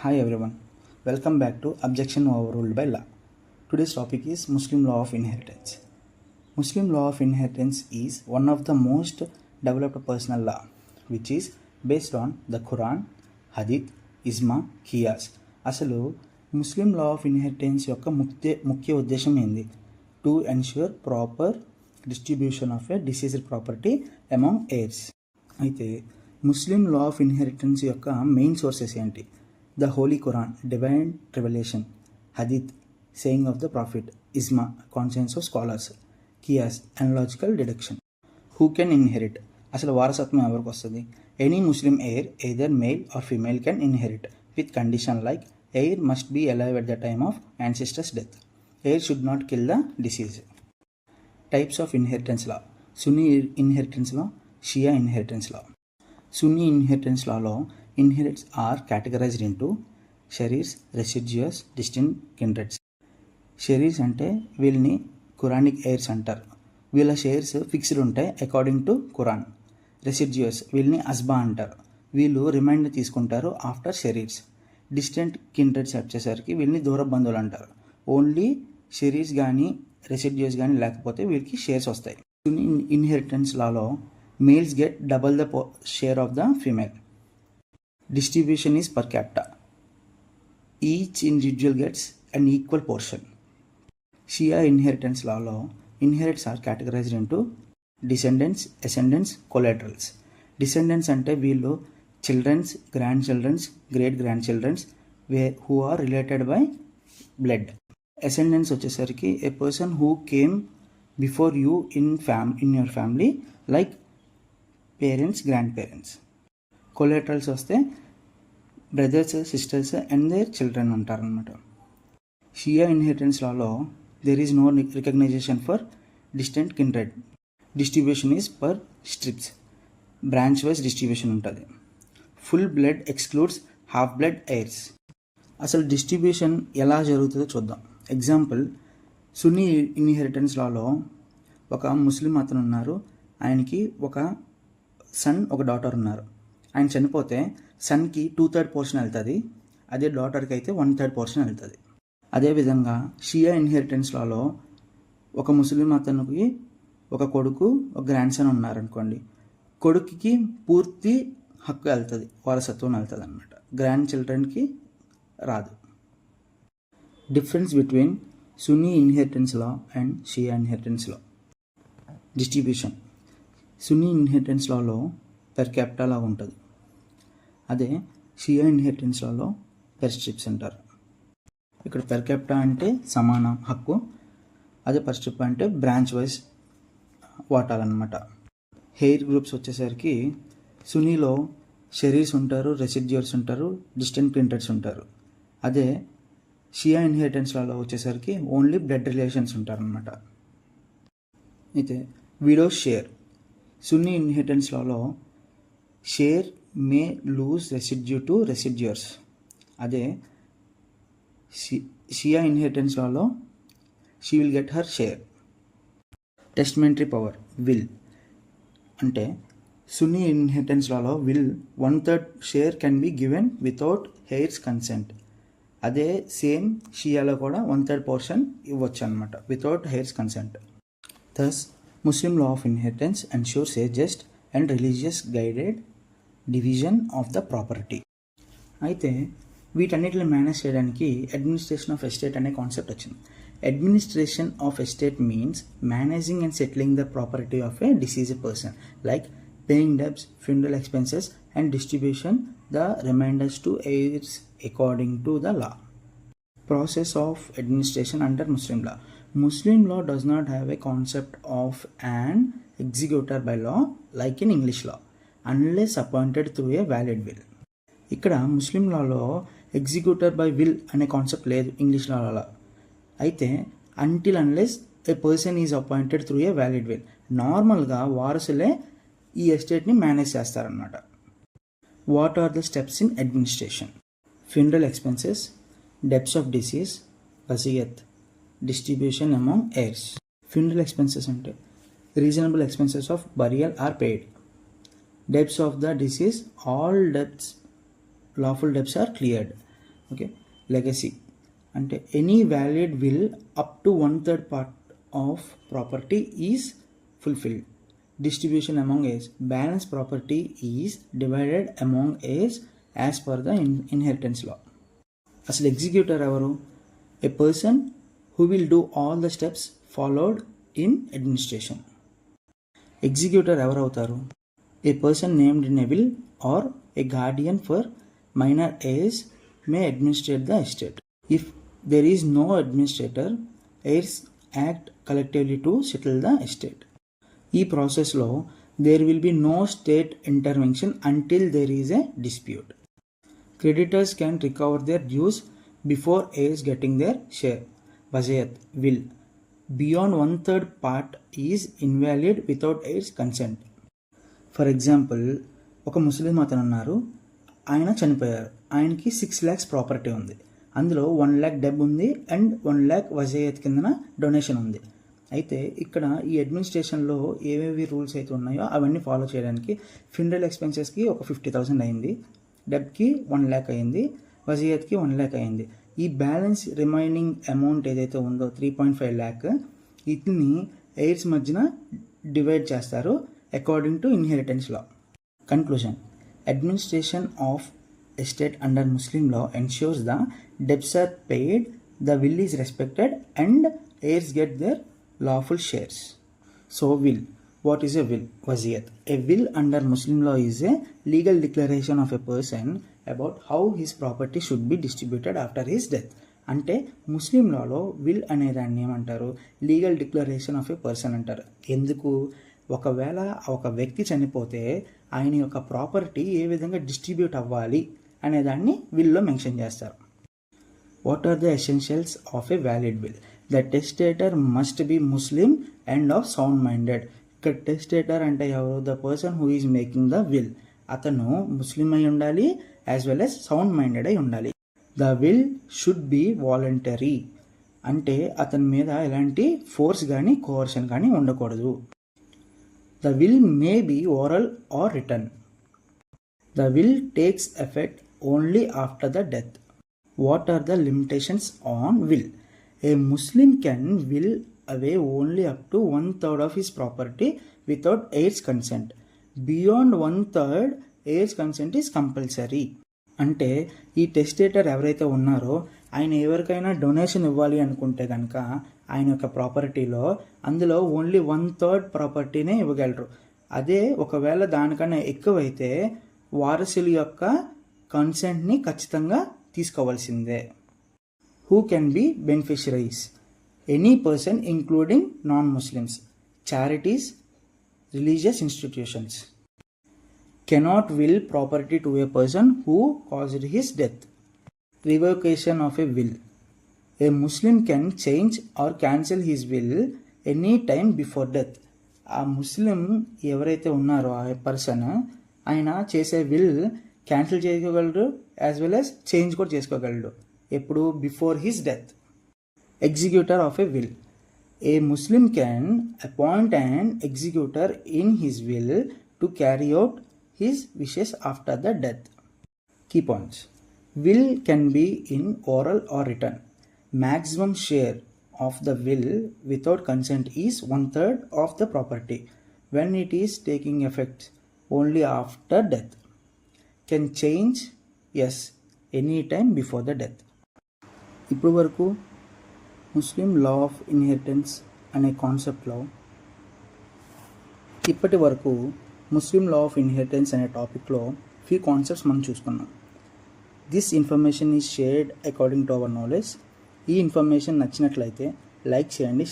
Hi everyone welcome back to objection overruled by law today's topic is Muslim law of inheritance Muslim law of inheritance is one of the most developed personal law which is based on the Quran hadith ఇజ్మా kiosk అసలు Muslim law of inheritance యొక్క ముఖ్య ముఖ్య ఉద్దేశం ఏంది? To ensure proper distribution of a deceased property amount heirs అయితే Muslim law of inheritance యొక్క main sources ఏంటి? The holy Quran divine revelation hadith saying of the prophet ijma consensus of scholars qiyas analogical deduction who can inherit అసలు వారసత్వం ఎవరికి వస్తుంది any Muslim heir either male or female can inherit with condition like heir must be alive at the time of ancestors death heir should not kill the deceased types of inheritance law Sunni inheritance law Shia inheritance law Sunni inheritance Lalo inherits are categorized into sharers residuaries distant kindreds. Sharers అంటే వీళ్ళని Quranic heirs అంటారు. వీళ్ళ shares fixed ఉంటాయి according to Quran residuaries వీళ్ళని అస్బా అంటారు. వీళ్ళు remind తీసుకుంటారు ఆఫ్టర్ షరీర్స్. డిస్టెంట్ కిండ్రెడ్స్ వచ్చేసరికి వీళ్ళని దూర బంధువులు అంటారు. ఓన్లీ షరీర్స్ కానీ రెసిడ్యూస్ కానీ లేకపోతే వీళ్ళకి షేర్స్ వస్తాయి. Inheritance Lalo males get double the share of the female. Distribution is per capita each individual gets and equal portion Shia inheritance Lalo inherits are categorized into descendants ascendants collaterals descendants అంటే వీళ్ళు childrens grand childrens great grand childrens way who are related by blood ascendance వచ్చేసరికి a person who came before you in fam in your family like parents grand parents collaterals వస్తే brothers sisters and their children ఉంటారనమాట Shia inheritance Lalo there is no recognization for distant kindred distribution is per stirpes branch wise distribution ఉంటుంది. Full blood excludes half blood heirs అసలు distribution ఎలా జరుగుతుందో చూద్దాం. Example సున్నీ inheritance లాలో ఒక Muslim అతను ఉన్నారు. ఆయనకి ఒక సన్ ఒక డాటర్ ఉన్నారు. ఆయన చనిపోతే సన్కి టూ థర్డ్ పోర్షన్ వెళ్తుంది అదే డాటర్కి అయితే వన్ థర్డ్ పోర్షన్ వెళ్తుంది. అదేవిధంగా షియా ఇన్హెరిటెన్స్ లాలో ఒక ముస్లిం అతనికి ఒక కొడుకు ఒక గ్రాండ్ సన్ ఉన్నారనుకోండి కొడుకుకి పూర్తి హక్కు వెళ్తుంది వారసత్వం వెళ్తుంది అనమాట గ్రాండ్ చిల్డ్రన్కి రాదు difference between Sunni inheritance law and Shia inheritance law distribution Sunni inheritance Lalo per capital లాగా ఉంటుంది. అదే షియా ఇన్హెరిటెన్స్లలో పెర్ స్ట్రిప్స్ అంటారు ఇక్కడ పెర్ క్యాపిటా అంటే సమాన హక్కు అదే పర్ స్ట్రిప్ అంటే బ్రాంచ్ వైజ్ వాటాలన్నమాట. హెయిర్ గ్రూప్స్ వచ్చేసరికి సునీలో షెరీస్ ఉంటారు రెసిడ్యూర్స్ ఉంటారు డిస్టెంట్ ప్రింటర్స్ ఉంటారు. అదే షియా ఇన్హెరిటెన్స్లలో వచ్చేసరికి ఓన్లీ బ్లడ్ రిలేషన్స్ ఉంటారనమాట అయితే widow share Sunni ఇన్హెరిటెన్స్లలో share may lose residue to residuaries అదే Shia ఇన్హెరిటెన్స్లలో she will get her share testamentary power will అంటే Sunni inheritance Lalo will one third share can be given without heirs consent అదే same షియాలో కూడా one third portion ఇవ్వచ్చు అనమాట without heirs consent thus Muslim law of inheritance ensures a just and religious guided division of the property అయితే వీటన్నిటిని manage చేయడానికి administration of estate అనే concept వచ్చింది. Administration of estate means managing and settling the property of a deceased person like paying debts funeral expenses and distribution the reminders to heirs according to the law process of administration under Muslim law. Muslim law does not have a concept of an executor by law like in English law. Unless appointed through a valid will ఇక్కడ ముస్లింలలో executor by will అనే concept లేదు English ఇంగ్లీష్లలో అయితే until unless a person is appointed through a valid will నార్మల్గా వారసులే ఈ ఎస్టేట్ని మేనేజ్ చేస్తారన్నమాట. What are the steps in administration funeral expenses debts of deceased వసియత్ distribution amount heirs funeral expenses అంటే reasonable expenses of burial are paid Debts of the deceased, all debts, lawful debts are cleared. Okay legacy అంటే any valid will up to one third part of property is fulfilled distribution among heirs balance property is divided among heirs as per the in- inheritance law అసలు executor ఎవరు a person who will do all the steps followed in administration executor ఎవరు A person named Neville or a guardian for minor heirs may administrate the estate. If there is no administrator, heirs act collectively to settle the estate. E process law there will be no state intervention until there is a dispute. Creditors can recover their dues before heirs getting their share. Vazayat will. Beyond one third part is invalid without heirs consent. For example ఒక Muslim అతను ఉన్నారు ఆయన చనిపోయారు. ఆయనకి six lakhs property ఉంది. అందులో one lakh డెబ్ ఉంది and one lakh వజయత్ కిందన డొనేషన్ ఉంది. అయితే ఇక్కడ ఈ అడ్మినిస్ట్రేషన్లో ఏవేవి రూల్స్ అయితే ఉన్నాయో అవన్నీ ఫాలో చేయడానికి ఫినరల్ ఎక్స్పెన్సెస్కి ఒక ఫిఫ్టీ థౌసండ్ అయింది. డెబ్కి వన్ ల్యాక్ అయింది. వజీయత్కి వన్ ల్యాక్ అయింది. ఈ బ్యాలెన్స్ రిమైనింగ్ అమౌంట్ ఏదైతే ఉందో త్రీ పాయింట్ ఫైవ్ ల్యాక్ వీటిని ఎయిర్స్ మధ్యన డివైడ్ చేస్తారు. According to inheritance law conclusion administration of estate under Muslim law ensures the debts are paid the will is respected and heirs get their lawful shares so will what is a will వజియత్ a will under Muslim law is a legal declaration of a person about how his property should be distributed after his death అంటే Muslim లాలో will అనే దాన్ని ఏమంటారు? Legal declaration of a person అంటారు. ఎందుకు? ఒకవేళ ఒక వ్యక్తి చనిపోతే ఆయన యొక్క ప్రాపర్టీ ఏ విధంగా డిస్ట్రిబ్యూట్ అవ్వాలి అనే దాన్ని విల్లో మెన్షన్ చేస్తారు. What are the essentials of a valid will the testator must be Muslim and of sound minded ఇక్కడ టెస్టేటర్ అంటే ఎవరు? The person who is making the will అతను ముస్లిం అయి ఉండాలి as well as sound minded అయి ఉండాలి. The will should be voluntary అంటే అతని మీద ఎలాంటి ఫోర్స్ కానీ కోర్షన్ కానీ ఉండకూడదు. The will may be oral or written the will takes effect only after the death what are the limitations on will a Muslim can will away only up to one third of his property without heirs consent beyond one third heirs consent is compulsory అంటే ఈ testator ఎవరైతే ఉన్నారో ఆయన ఎవరికైనా donation ఇవ్వాలి అనుకుంటే కనుక ఆయన యొక్క ప్రాపర్టీలో అందులో ఓన్లీ వన్ థర్డ్ ప్రాపర్టీనే ఇవ్వగలరు. అదే ఒకవేళ దానికన్నా ఎక్కువైతే వారసుల యొక్క కన్సెంట్ని ఖచ్చితంగా తీసుకోవాల్సిందే. Who can be beneficiaries any person including non Muslims charities religious institutions cannot will property to a person who caused his death revocation of a will a Muslim can change or cancel his will any time before death ఆ Muslim ఎవరైతే ఉన్నారో ఆ person ఆయన చేసే will cancel చేసుకోగలడు as well as change కూడా చేసుకోగలడు. ఎప్పుడు before his death executor of a will a Muslim can appoint and executor in his will to carry out his wishes after the death key points will can be in oral or written maximum share of the will without consent is one third of the property when it is taking effect only after death can change as any time before the death ఇప్పుడు వరకు Muslim law of inheritance అనే కాన్సెప్ట్లో ఇప్పటి వరకు Muslim law of inheritance అనే టాపిక్లో few concepts మనం చూసుకున్నాం. This information is shared according to our knowledge ఈ ఇన్ఫర్మేషన్ నచ్చినట్లయితే లైక్ చేయండి